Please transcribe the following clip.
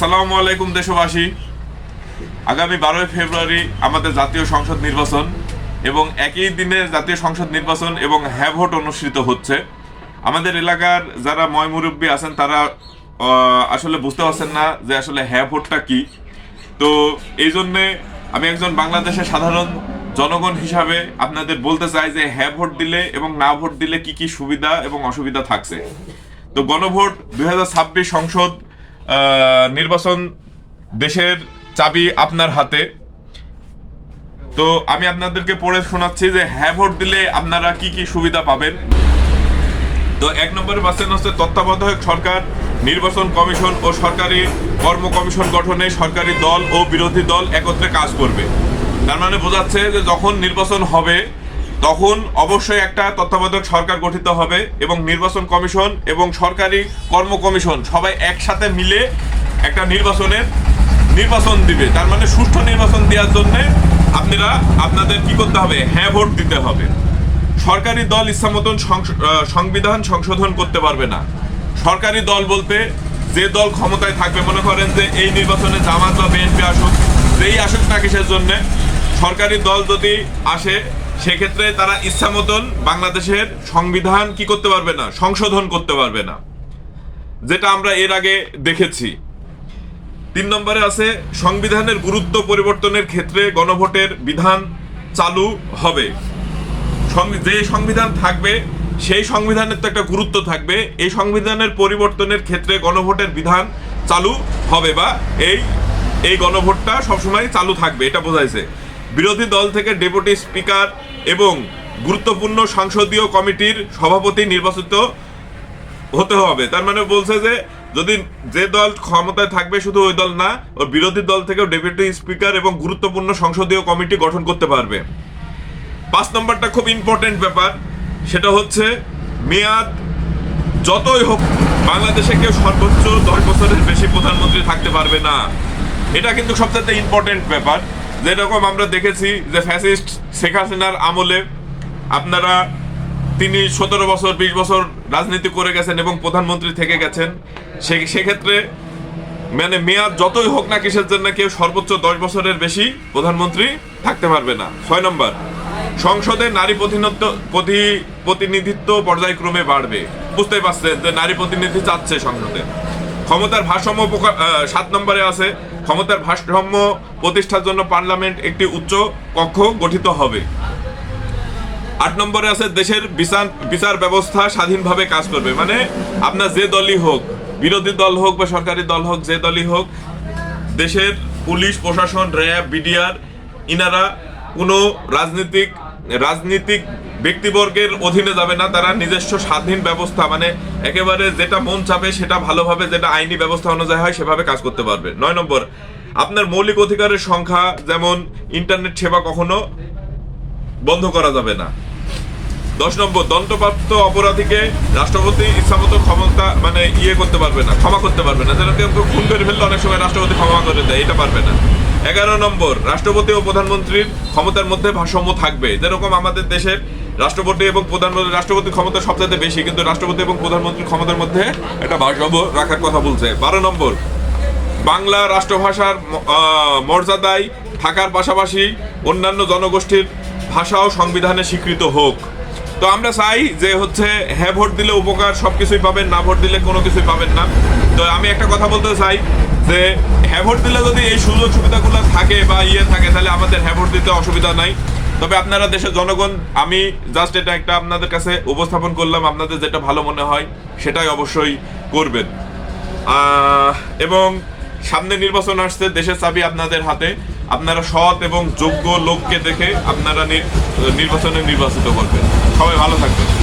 সালামু আলাইকুম, দেশবাসী। আগামী বারোই ফেব্রুয়ারি আমাদের জাতীয় সংসদ নির্বাচন এবং একই দিনে জাতীয় সংসদ নির্বাচন এবং হ্যাঁ ভোট অনুষ্ঠিত হচ্ছে। আমাদের এলাকার যারা ময় মুরব্বী আছেন, তারা আসলে বুঝতে পারছেন না যে আসলে হ্যাঁ ভোটটা কি। তো এই জন্যে আমি একজন বাংলাদেশের সাধারণ জনগণ হিসাবে আপনাদের বলতে চাই যে হ্যাঁ ভোট দিলে এবং না ভোট দিলে কি কি সুবিধা এবং অসুবিধা থাকছে। তো গণভোট দু হাজার ছাব্বিশ সংসদ নির্বাচন দেশের চাবি আপনার হাতে। তো আমি আপনাদেরকে পড়ে শোনাচ্ছি যে হ্যাঁ ভোট দিলে আপনারা কি কি সুবিধা পাবেন। তো এক নম্বরে পাচ্ছেন হচ্ছে তত্ত্বাবধায়ক সরকার, নির্বাচন কমিশন ও সরকারি কর্ম কমিশন গঠনে সরকারি দল ও বিরোধী দল একত্রে কাজ করবে। তার মানে বোঝাচ্ছে যে যখন নির্বাচন হবে তখন অবশ্যই একটা তত্ত্বাবধায়ক সরকার গঠিত হবে এবং নির্বাচন কমিশন এবং সরকারি কর্ম কমিশন সবাই একসাথে মিলে একটা নির্বাচনের নির্বাচন দিবে। তার মানে সুষ্ঠু নির্বাচন দেওয়ার জন্য আপনারা, আপনাদের কি করতে হবে? হ্যাঁ ভোট দিতে হবে। সরকারি দল ইচ্ছা মতন সংবিধান সংশোধন করতে পারবে না। সরকারি দল বলতে যে দল ক্ষমতায় থাকবে, মনে করেন যে এই নির্বাচনে জামাত বা বিএনপি আসুক, যেই আসুক না কিসের জন্যে, সরকারি দল যদি আসে সেক্ষেত্রে তারা ইচ্ছা মতন বাংলাদেশের সংবিধান কি করতে পারবে না, সংশোধন করতে পারবে না। যেটা আমরা এর আগে দেখেছি। তিন নম্বরে আছে, সংবিধানের গুরুত্ব পরিবর্তনের ক্ষেত্রে গণভোটের বিধান চালু হবে। যে সংবিধান থাকবে, সেই সংবিধানের তো একটা গুরুত্ব থাকবে। এই সংবিধানের পরিবর্তনের ক্ষেত্রে গণভোটের বিধান চালু হবে বা এই এই গণভোটটা সবসময় চালু থাকবে, এটা বোঝাইছে। বিরোধী দল থেকে ডেপুটি স্পিকার এবং গুরুত্বপূর্ণ সংসদীয় কমিটির সভাপতি নির্বাচিত হতে হবে। তার মানে বলছে যে, যদি যে দল ক্ষমতায় থাকবে শুধু ওই দল না ওর বিরোধী দল থেকেও ডেপুটি স্পিকার এবং গুরুত্বপূর্ণ সংসদীয় কমিটি গঠন করতে পারবে। পাঁচ নম্বরটা খুব ইম্পর্টেন্ট ব্যাপার। সেটা হচ্ছে, মেয়াদ যতই হোক, বাংলাদেশে কেউ সর্বোচ্চ দশ বছরের বেশি প্রধানমন্ত্রী থাকতে পারবে না। এটা কিন্তু সবচেয়ে ইম্পর্টেন্ট ব্যাপার। যেরকম আমরা দেখেছি যে ফ্যাসিস্ট শেখ হাসিনার আমলে আপনারা তিনি সতেরো বছর, বিশ বছর রাজনীতি করে গেছেন এবং প্রধানমন্ত্রী থেকে গেছেন। সে, সেক্ষেত্রে মানে মেয়াদ যতই হোক না কিসের জন্য কেউ সর্বোচ্চ দশ বছরের বেশি প্রধানমন্ত্রী থাকতে পারবে না। ছয় নম্বর, সংসদে নারী প্রতিনিধিত্ব, প্রতি- প্রতিনিধিত্ব পর্যায়ক্রমে বাড়বে। বুঝতেই পারছেন যে নারী প্রতিনিধি চাচ্ছে সংসদে। ক্ষমতার ভারসাম্য সাত নম্বরে আছে। ক্ষমতার ভারসাম্য প্রতিষ্ঠার জন্য পার্লামেন্ট একটি উচ্চ কক্ষ গঠিত হবে। আট নম্বরে আছে, দেশের বিচার বিচার ব্যবস্থা স্বাধীনভাবে কাজ করবে। মানে আপনার যে দলই হোক, বিরোধী দল হোক বা সরকারি দল হোক, যে দলই হোক, দেশের পুলিশ, প্রশাসন, র্যাব, বিডিআর, ইনারা কোনো রাজনীতিক রাজনীতিক ব্যক্তিবর্গের অধীনে যাবে না, তারা নিজস্ব স্বাধীন ব্যবস্থা মানে একেবারে যেটা মন চাবে সেটা ভালোভাবে, যেটা আইনি ব্যবস্থা অনুযায়ী হয়, সেভাবে কাজ করতে পারবে। নয় নম্বর, আপনার মৌলিক অধিকারের সংখ্যা, যেমন ইন্টারনেট সেবা কখনো বন্ধ করা যাবে না। দশ নম্বর দণ্ডপ্রাপ্ত অপরাধীকে রাষ্ট্রপতি ইচ্ছামতো ক্ষমতা মানে ইয়ে করতে পারবে না, ক্ষমা করতে পারবে না। যেন কেউ খুন করে ফেললে অনেক সময় রাষ্ট্রপতি ক্ষমা করে দেয়, এটা পারবে না। এগারো নম্বর, রাষ্ট্রপতি ও প্রধানমন্ত্রীর ক্ষমতার মধ্যে ভারসাম্য থাকবে। যেরকম আমাদের দেশের রাষ্ট্রপতি এবং প্রধানমন্ত্রী রাষ্ট্রপতির ক্ষমতা সবচেয়ে বেশি, কিন্তু রাষ্ট্রপতি এবং প্রধানমন্ত্রীর ক্ষমতার মধ্যে একটা ভারসাম্য রাখার কথা বলছে। বারো নম্বর, বাংলা রাষ্ট্রভাষার মর্যাদায় থাকার পাশাপাশি অন্যান্য জনগোষ্ঠীর ভাষাও সংবিধানে স্বীকৃত হোক। তো আমরা চাই যে হচ্ছে হ্যাঁ ভোট দিলে উপকার সব কিছুই পাবেন, না, ভোট দিলে কোনো কিছুই পাবেন না। তো আমি একটা কথা বলতে চাই যে হ্যাঁ ভোট দিলে যদি এই সুযোগ সুবিধাগুলো থাকে বা ইয়ে থাকে, তাহলে আমাদের হ্যাঁ ভোট দিতে অসুবিধা নাই। তবে আপনারা দেশের জনগণ, আমি জাস্ট এটা একটা আপনাদের কাছে উপস্থাপন করলাম, আপনাদের যেটা ভালো মনে হয় সেটাই অবশ্যই করবেন। এবং সামনে নির্বাচন আসছে, দেশের চাবি আপনাদের হাতে। আপনারা সৎ এবং যোগ্য লোককে দেখে আপনারা নির- নির্বাচনে নির্বাচিত করবেন। সবাই ভালো থাকবেন।